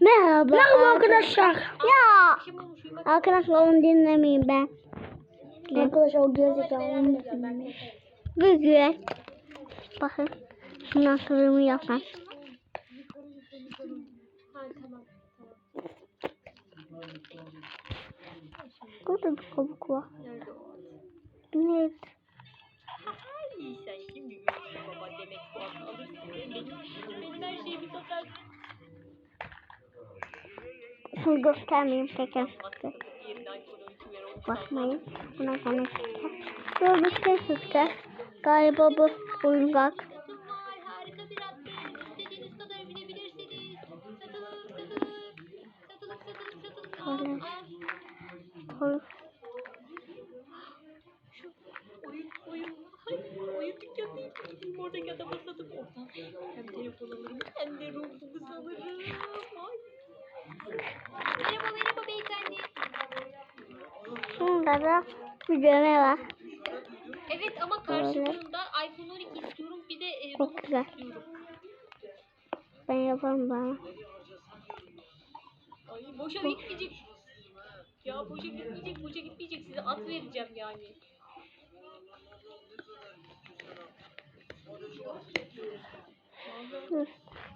Merhaba. Merhaba arkadaşlar. Ya. Arkadaşlar onu dinlemeyin ben. Arkadaşlar o beraber onu dinlemeyin. Güzel. Bakın. Şundan kırımı yapar. Burada bir kabuk var. Nerede o? Evet. Şunu göstermeyeyim tekrar. Masrafın yerine iPhone 12 ver onu Bakmayın. Buna sana çıkacak. Böyle bir şey çıkacak. Galiba bu oyuncak. Oyun dükkanı gideyim oradaki adama satıp oradan hem telefon alırım hem de ruhumu alırım. Ay. Merhaba merhaba beyefendi. Şunda da bir düğme var. Evet ama karşılığında iPhone 12 istiyorum bir de e, Çok güzel. istiyorum. Ben yaparım bana. Ay boşa gitmeyecek. Ya boşa gitmeyecek, boşa gitmeyecek. Size at vereceğim yani.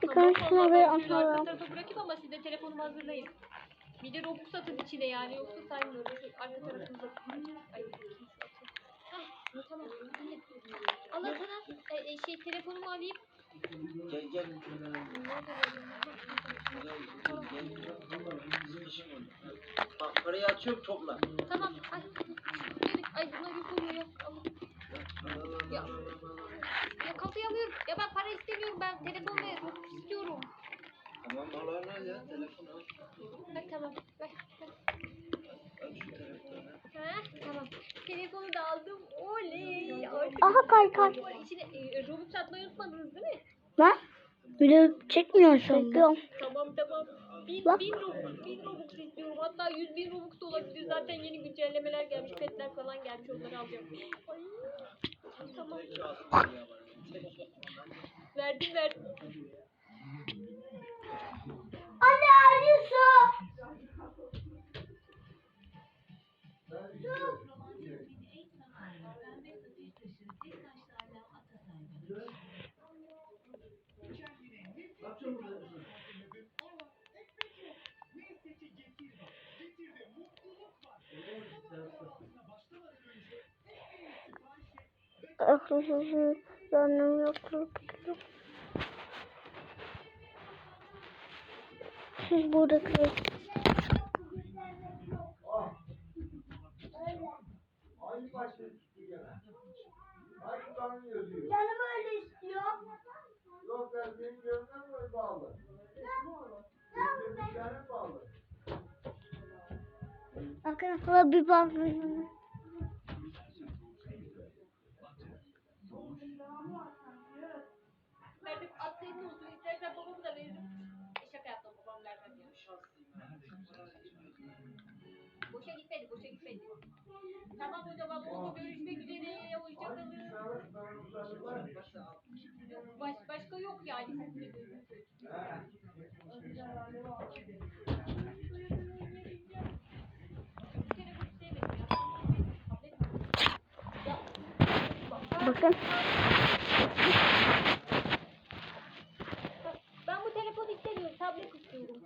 Bir vallahi böyle şöyle arka atalım. tarafa bırakayım de telefonumu hazırlayın. Bir de Robux atın içine yani yoksa saymıyorum. Şu arka tarafınıza. Ay, Hah, tamam. Allah sana e, e, şey telefonumu alayım. Gel gel. Bak parayı atıyorum topla. Tamam. Ay. Ay bunlar yok oluyor ya. Allah. Ya. Ya kafayı alıyorum. Ya ben para istemiyorum. Ben telefon ve Robux istiyorum. Tamam al al al ya telefonu al. Ver tamam. Ver. ver. Al şu telefonu. Ha, tamam. Telefonu da aldım. Oley. Artık Aha kay kay. İçine e, Robux atmayı unutmadınız değil mi? Lan. Video çekmiyor şu anda. Tamam tamam. Bin, Bak. bin, Robux, bin Robux istiyorum. Hatta yüz bin Robux da olabilir. Zaten yeni güncellemeler gelmiş. Petler falan gelmiş. Onları alacağım. Ay. Tamam. Verdim verdim. Hadi su. Arkadaşlar yanım yoktur. Siz burada kalın. Canım öyle istiyor. Yok ben senin gönlüne mi bağlı? Bağlı? Arkadaşlar bir bakın. Verdim. Atlayın olsun. İstersen Boşa gitmedi. Boşa gitmedi. Tamam o zaman oldu. Görüşmek üzere. Hoşçakalın. Baş, başka yok yani. Bakın. Ben bu telefonu istemiyorum. Tablet istiyorum.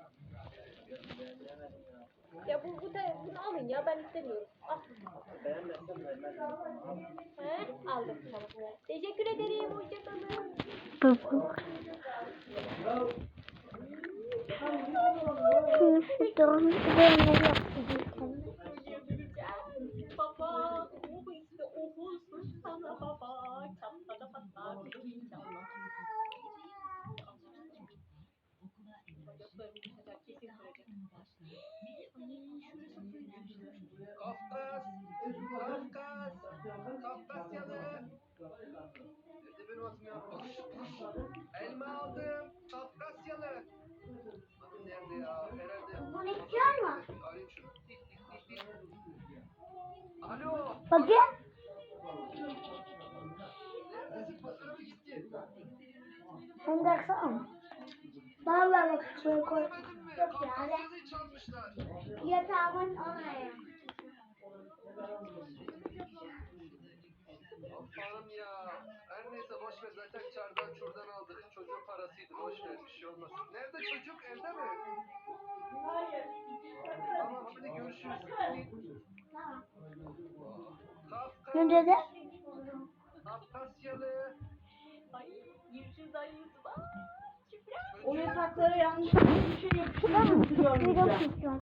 Ya bu, bu te, bunu alın ya ben istemiyorum. Al. Beğenmezsen vermem. He? Aldım tamam. Teşekkür ederim. Hoşçakalın. Şunu şu doğum Aldım! Kafkasyalı! Bakın nerede ya? Herhalde. İstiyor mu? Arayayım şunu. Alo! Bakın. Neredesin? Pazara mı gitti? Sen de aksana. Bana bak şuraya koy. Görmedin mi? Yok yani. Kafkasya'yı çalmışlar. Yatağımın oraya. Allah'ım ya. Her neyse boş ver zaten çardan çurdan aldık. Çocuğun parasıydı boş ver bir şey olmaz. Nerede çocuk evde mi? Tamam hadi görüşürüz. Kafkas, Ne dedi? Kafkasyalı. Ay görüşürüz ay Yusuf. Aa, O yataklara yanlış bir şey yapıştırıyor Bir muyum? de tutuyorum.